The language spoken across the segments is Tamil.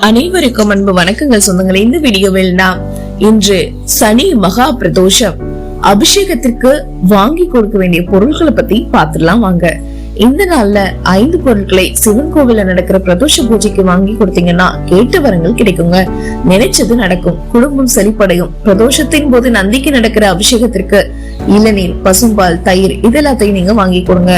அனைவருக்கும் அன்பு வணக்கங்கள் சொந்தங்களை. இந்த வீடியோவில் நாம் இன்று சனி மகா பிரதோஷம் அபிஷேகத்திற்கு வாங்கி கொடுக்க வேண்டிய பொருட்களை பத்தி பாத்துடலாம் வாங்க. இந்த நாள்ல ஐந்து பொருட்களை சிவன் கோவில்ல நடக்கிற பிரதோஷ பூஜைக்கு வாங்கி கொடுத்தீங்கன்னா கேட்ட வரங்கள் கிடைக்குங்க. நினைச்சது நடக்கும். குடும்பம் செழிப்படையும். பிரதோஷத்தின் போது நந்திக்கு நடக்கிற அபிஷேகத்திற்கு இளநீர் பசும்பால் தயிர் இதெல்லாத்தையும் நீங்க வாங்கி கொடுங்க.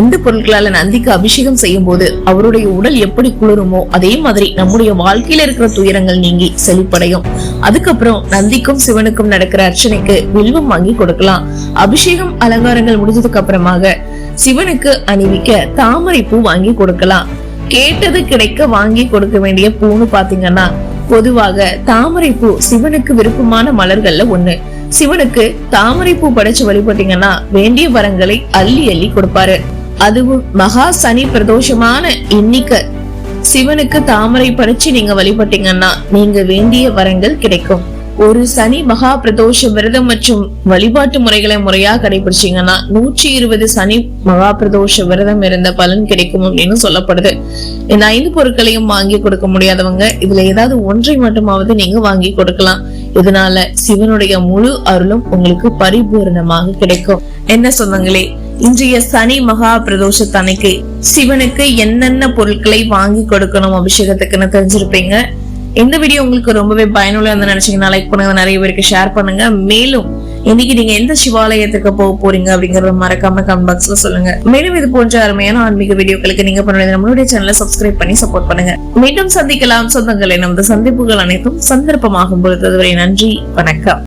இந்த பொருட்களால நந்திக்கு அபிஷேகம் செய்யும் போது அவருடைய உடல் எப்படி குளிருமோ அதே மாதிரி நம்முடைய வாழ்க்கையில இருக்கிற துயரங்கள் நீங்கி செழிப்படையும். அதுக்கப்புறம் நந்திக்கும் சிவனுக்கும் நடக்கிற அர்ச்சனைக்கு வில்வம் வாங்கி கொடுக்கலாம். அபிஷேகம் அலங்காரங்கள் முடிஞ்சதுக்கு அப்புறமாக சிவனுக்கு அணிவிக்க தாமரை பூ வாங்கி கொடுக்கலாம். கேட்டது கிடைக்க வாங்கி கொடுக்க வேண்டிய பூன்னு பாத்தீங்கன்னா பொதுவாக தாமரை பூ சிவனுக்கு விருப்பமான மலர்கள்ல ஒண்ணு. சிவனுக்கு தாமரை பூ படைச்சு வழிபட்டீங்கன்னா வேண்டிய வரங்களை அள்ளி அள்ளி கொடுப்பாரு. அதுவும் மகா சனி பிரதோஷமான இன்னைக்கு. சிவனுக்கு தாமரை படைச்சு நீங்க வழிபட்டீங்கன்னா நீங்க வேண்டிய வரங்கள் கிடைக்கும். ஒரு சனி மகா பிரதோஷ விரதம் மற்றும் வழிபாட்டு முறைகளை முறையா கடைபிடிச்சீங்கன்னா நூற்றி இருபது சனி மகா பிரதோஷ விரதம் இருந்த பலன் கிடைக்கும் அப்படின்னு சொல்லப்படுது. இந்த ஐந்து பொருட்களையும் வாங்கி கொடுக்க முடியாதவங்க இதுல ஏதாவது ஒன்றை மட்டுமாவது நீங்க வாங்கி கொடுக்கலாம். இதனால சிவனுடைய முழு அருளும் உங்களுக்கு பரிபூரணமாக கிடைக்கும். என்ன சொந்தங்களே இன்றைய சனி மகா பிரதோஷ தன்னைக்கு சிவனுக்கு என்னென்ன பொருட்களை வாங்கி கொடுக்கணும் அபிஷேகத்துக்குன்னு தெரிஞ்சிருப்பீங்க. இந்த வீடியோ உங்களுக்கு ரொம்பவே பயனுள்ள நினைச்சீங்கன்னா லைக் பண்ணுங்க. நிறைய பேருக்கு ஷேர் பண்ணுங்க. மேலும் இன்னைக்கு நீங்க எந்த சிவாலயத்துக்கு போக போறீங்க அப்படிங்கறத மறக்காம கமெண்ட் பாக்ஸ்ல சொல்லுங்க. மேலும் இது போன்ற அருமையான ஆன்மீக வீடியோக்களுக்கு நீங்க பண்ணுறது நம்மளுடைய சேனலை சப்ஸ்கிரைப் பண்ணி சப்போர்ட் பண்ணுங்க. மீண்டும் சந்திக்கலாம். சொந்தங்களை நமது சந்திப்புகள் அனைத்தும் சந்தர்ப்பமாகும் பொழுது. அதுவரை நன்றி வணக்கம்.